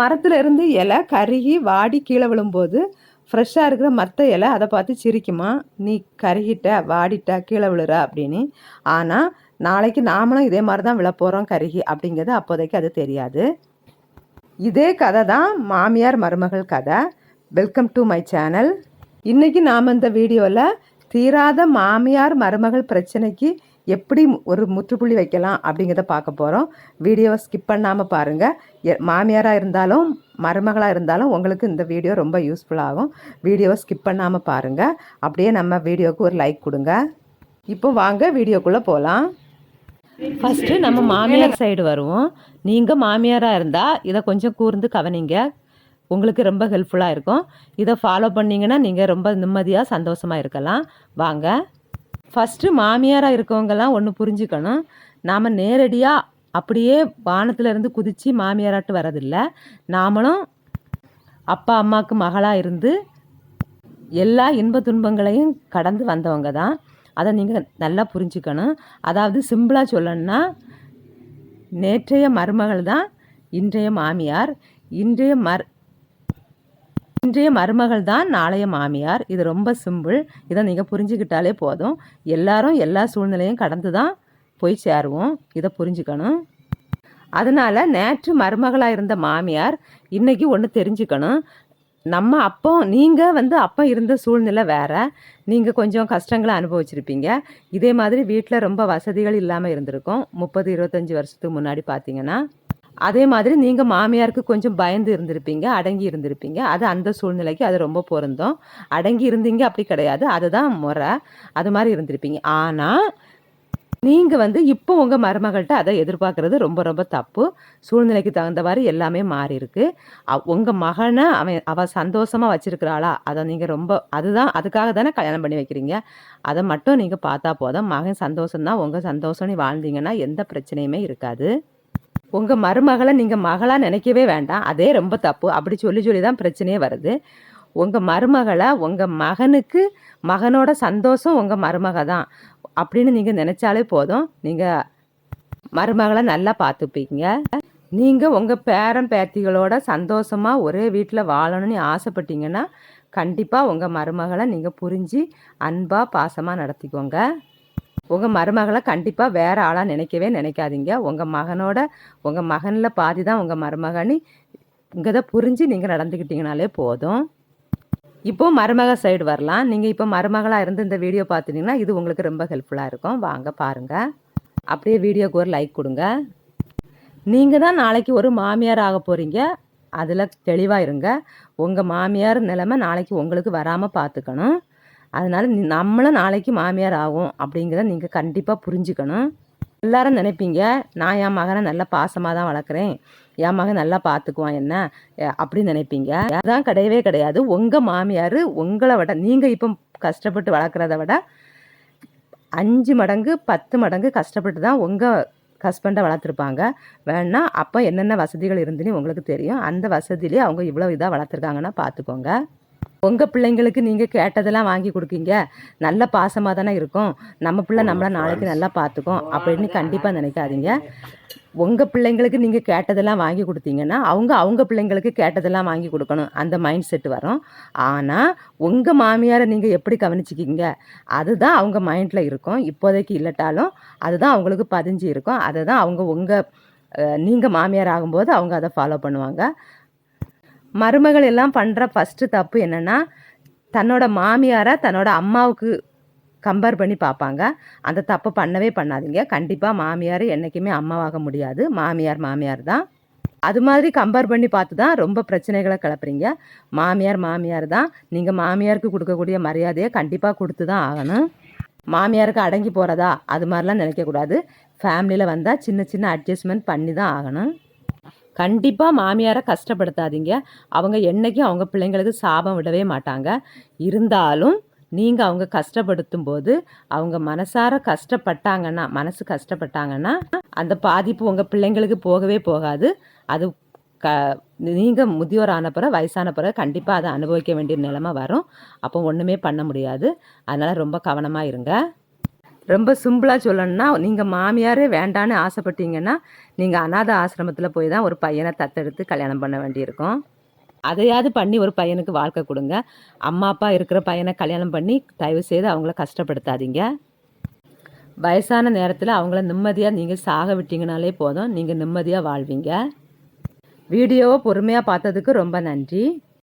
மரத்தில் இருந்து இலை கருகி வாடி கீழே விழும்போது ஃப்ரெஷ்ஷாக இருக்கிற மற்ற இலை அதை பார்த்து சிரிக்குமா நீ கருகிட்ட வாடிட்ட கீழே விழுற அப்படின்னு. ஆனால் நாளைக்கு நாமளும் இதே மாதிரி தான் விழப்போகிறோம் கருகி அப்படிங்கிறது அப்போதைக்கு அது தெரியாது. இதே கதை தான் மாமியார் மருமகள் கதை. வெல்கம் டு மை சேனல் இன்றைக்கி நாம் இந்த வீடியோவில் தீராத மாமியார் மருமகள் பிரச்சனைக்கு எப்படி ஒரு முற்றுப்புள்ளி வைக்கலாம் அப்படிங்கிறத பார்க்க போகிறோம் வீடியோவை ஸ்கிப் பண்ணாமல் பாருங்கள் மாமியாராக இருந்தாலும் மருமகளாக இருந்தாலும் உங்களுக்கு இந்த வீடியோ ரொம்ப யூஸ்ஃபுல்லாகும் வீடியோவை ஸ்கிப் பண்ணாமல் பாருங்கள் அப்படியே நம்ம வீடியோவுக்கு ஒரு லைக் கொடுங்க. இப்போ வாங்க வீடியோக்குள்ளே போகலாம் ஃபஸ்ட்டு நம்ம மாமியார் சைடு வருவோம். நீங்கள் மாமியாராக இருந்தால் இதை கொஞ்சம் கூர்ந்து கவனிங்க. உங்களுக்கு ரொம்ப ஹெல்ப்ஃபுல்லாக இருக்கும். இதை ஃபாலோ பண்ணிங்கன்னா நீங்கள் ரொம்ப நிம்மதியாக சந்தோஷமாக இருக்கலாம். வாங்க. ஃபஸ்ட்டு மாமியாராக இருக்கவங்கெல்லாம் ஒன்று புரிஞ்சுக்கணும். நாம் நேரடியாக அப்படியே வானத்திலேருந்து குதித்து மாமியாராட்டு வரதில்லை நாமளும் அப்பா அம்மாவுக்கு மகளாக இருந்து எல்லா இன்ப துன்பங்களையும் கடந்து வந்தவங்க தான். அதை நீங்கள் நல்லா புரிஞ்சுக்கணும். அதாவது சிம்பிளாக சொல்லணும்னா நேற்றைய மருமகள் தான் இன்றைய மாமியார். இன்றைய மர் இன்றைய மருமகள் தான் நாளைய மாமியார். இது ரொம்ப சிம்பிள். இதை நீங்கள் புரிஞ்சுக்கிட்டாலே போதும். எல்லாரும் எல்லா சூழ்நிலையும் கடந்து தான் போய் சேருவோம். இதை புரிஞ்சுக்கணும். அதனால் நேற்று மருமகளாக இருந்த மாமியார் இன்றைக்கி ஒன்று தெரிஞ்சுக்கணும். நம்ம அப்போ நீங்கள் வந்து அப்போ இருந்த சூழ்நிலை வேறு. நீங்கள் கொஞ்சம் கஷ்டங்களை அனுபவிச்சிருப்பீங்க. இதே மாதிரி வீட்டில் ரொம்ப வசதிகள் இல்லாமல் இருந்திருக்கும். முப்பது இருபத்தஞ்சி வருஷத்துக்கு முன்னாடி பார்த்தீங்கன்னா. அதே மாதிரி நீங்கள் மாமியாருக்கு கொஞ்சம் பயந்து இருந்திருப்பீங்க அடங்கி இருந்திருப்பீங்க. அது அந்த சூழ்நிலைக்கு அது ரொம்ப பொருந்தும். அடங்கி இருந்தீங்க அப்படி கிடையாது. அதுதான் முறை. அது மாதிரி இருந்திருப்பீங்க. ஆனால் நீங்கள் வந்து இப்போ உங்கள் மருமகள்கிட்ட அதை எதிர்பார்க்குறது ரொம்ப ரொம்ப தப்பு. சூழ்நிலைக்கு தகுந்தவாறு எல்லாமே மாறி இருக்கு. உங்கள் மகனை அவன் அவள் சந்தோஷமாக வச்சுருக்கிறாளா? அதை நீங்கள் ரொம்ப அதுதான் அதுக்காக தானே கல்யாணம் பண்ணி வைக்கிறீங்க? அதை மட்டும் நீங்கள் பார்த்தா போதும். மகன் சந்தோஷம்தான். உங்கள் சந்தோஷம்னு வாழ்ந்தீங்கன்னா எந்த பிரச்சனையுமே இருக்காது. உங்கள் மருமகளை நீங்கள் மகளாக நினைக்கவே வேண்டாம். அதே ரொம்ப தப்பு. அப்படி சொல்லி சொல்லி தான் பிரச்சனையே வருது. உங்கள் மருமகளை உங்கள் மகனுக்கு மகனோட சந்தோஷம் உங்கள் மருமக தான். அப்படின்னு நீங்கள் நினச்சாலே போதும். நீங்கள் மருமகளை நல்லா பார்த்துப்பீங்க. நீங்கள் உங்கள் பேரன் பேத்திகளோட சந்தோஷமாக ஒரே வீட்டில் வாழணும்னு ஆசைப்பட்டீங்கன்னா கண்டிப்பாக உங்கள் மருமகளை நீங்கள் புரிஞ்சு அன்பாக பாசமாக நடத்திக்கோங்க. உங்கள் மருமகளை கண்டிப்பாக வேறு ஆளாக நினைக்கவே நினைக்காதீங்க. உங்கள் மகனோட உங்கள் மகனில் பாதி தான் உங்கள் மருமகனி இங்கே தான் புரிஞ்சு நீங்கள் நடந்துக்கிட்டீங்கனாலே போதும். இப்போ மருமக சைடு வரலாம். நீங்கள் இப்போ மருமகளாக இருந்து இந்த வீடியோ பார்த்துட்டிங்கன்னா இது உங்களுக்கு ரொம்ப ஹெல்ப்ஃபுல்லாக இருக்கும். வாங்க பாருங்கள் அப்படியே வீடியோக்கு ஒரு லைக் கொடுங்க. நீங்கள் தான் நாளைக்கு ஒரு மாமியார் ஆக போகிறீங்க அதில் தெளிவாக இருங்க. உங்கள் மாமியார் நிலைமை நாளைக்கு உங்களுக்கு வராமல் பார்த்துக்கணும். அதனால் நம்மளும் நாளைக்கு மாமியார் ஆகும் அப்படிங்கிறத நீங்கள் கண்டிப்பாக புரிஞ்சுக்கணும். எல்லாரும் நினைப்பீங்க நான் என் மகனை நல்லா பாசமாக தான் வளர்க்குறேன் என் மகன் நல்லா பார்த்துக்குவான் என்ன அப்படின்னு நினைப்பீங்க. அதான் கிடையவே கிடையாது. உங்கள் மாமியார் உங்களை விட நீங்கள் இப்போ கஷ்டப்பட்டு வளர்க்குறத விட அஞ்சு மடங்கு பத்து மடங்கு கஷ்டப்பட்டு தான் உங்கள் ஹஸ்பண்டை வளர்த்துருப்பாங்க. வேணா அப்போ என்னென்ன வசதிகள் இருந்துன்னு உங்களுக்கு தெரியும். அந்த வசதியிலே அவங்க இவ்வளோ இதாக வளர்த்துருக்காங்கன்னா பார்த்துக்கோங்க உங்கள் பிள்ளைங்களுக்கு நீங்கள் கேட்டதெல்லாம் வாங்கி கொடுக்கீங்க. நல்ல பாசமாக தானே இருக்கும். நம்ம பிள்ளை நம்மளை நாளைக்கு நல்லா பார்த்துக்கும் அப்படின்னு கண்டிப்பாக நினைக்காதீங்க. உங்கள் பிள்ளைங்களுக்கு நீங்கள் கேட்டதெல்லாம் வாங்கி கொடுத்தீங்கன்னா அவங்க அவங்க பிள்ளைங்களுக்கு கேட்டதெல்லாம் வாங்கி கொடுக்கணும். அந்த மைண்ட் செட் வரும். ஆனால் உங்கள் மாமியாரை நீங்கள் எப்படி கவனிச்சிக்கிங்க? அதுதான் அவங்க மைண்டில் இருக்கும். இப்போதைக்கு இல்லட்டாலும் அதுதான் அவங்களுக்கு பதிஞ்சு இருக்கும். அதை தான் அவங்க உங்கள் நீங்கள் மாமியார் ஆகும்போது அவங்க அதை ஃபாலோ பண்ணுவாங்க. மருமகள் எல்லாம் பண்ணுற ஃபஸ்ட்டு தப்பு என்னென்னா தன்னோட மாமியாரை தன்னோட அம்மாவுக்கு கம்பேர் பண்ணி பார்ப்பாங்க அந்த தப்பு பண்ணவே பண்ணாதீங்க. கண்டிப்பாக மாமியார் என்றைக்குமே அம்மாவாக முடியாது. மாமியார் மாமியார் தான். அது மாதிரி கம்பேர் பண்ணி பார்த்து தான் ரொம்ப பிரச்சனைகளை கிளப்புறீங்க. மாமியார் மாமியார் தான். நீங்கள் மாமியாருக்கு கொடுக்கக்கூடிய மரியாதையை கண்டிப்பாக கொடுத்து தான் ஆகணும். மாமியாருக்கு அடங்கி போகிறதா அது மாதிரிலாம் நினைக்கக்கூடாது. ஃபேமிலியில் வந்தால் சின்ன சின்ன அட்ஜஸ்ட்மெண்ட் பண்ணி தான் ஆகணும். கண்டிப்பாக மாமியாரை கஷ்டப்படுத்தாதீங்க. அவங்க என்றைக்கும் அவங்க பிள்ளைங்களுக்கு சாபம் விடவே மாட்டாங்க. இருந்தாலும் நீங்கள் அவங்க கஷ்டப்படுத்தும் போது அவங்க மனசார கஷ்டப்பட்டாங்கன்னா மனசு கஷ்டப்பட்டாங்கன்னா அந்த பாதிப்பு உங்கள் பிள்ளைங்களுக்கு போகவே போகாது. அது க நீங்கள் முதியோர் ஆன பிறகு வயசான பிறகு கண்டிப்பாக அதை அனுபவிக்க வேண்டிய நிலமை வரும். அப்போ ஒன்றுமே பண்ண முடியாது. அதனால் ரொம்ப கவனமாக இருங்க. ரொம்ப சிம்பிளாக சொல்லணும்னா நீங்கள் மாமியாரே வேண்டான்னு ஆசைப்பட்டீங்கன்னா நீங்கள் அனாத ஆசிரமத்தில் போய் தான் ஒரு பையனை தத்தெடுத்து கல்யாணம் பண்ண வேண்டியிருக்கும். அதையாவது பண்ணி ஒரு பையனுக்கு வாழ்க்கை கொடுங்க. அம்மா அப்பா இருக்கிற பையனை கல்யாணம் பண்ணி தயவு செய்து அவங்கள கஷ்டப்படுத்தாதீங்க. வயசான நேரத்தில் அவங்கள நிம்மதியாக நீங்கள் சாக விட்டீங்கனாலே போதும். நீங்கள் நிம்மதியாக வாழ்வீங்க. வீடியோவை பொறுமையாக பார்த்ததுக்கு ரொம்ப நன்றி.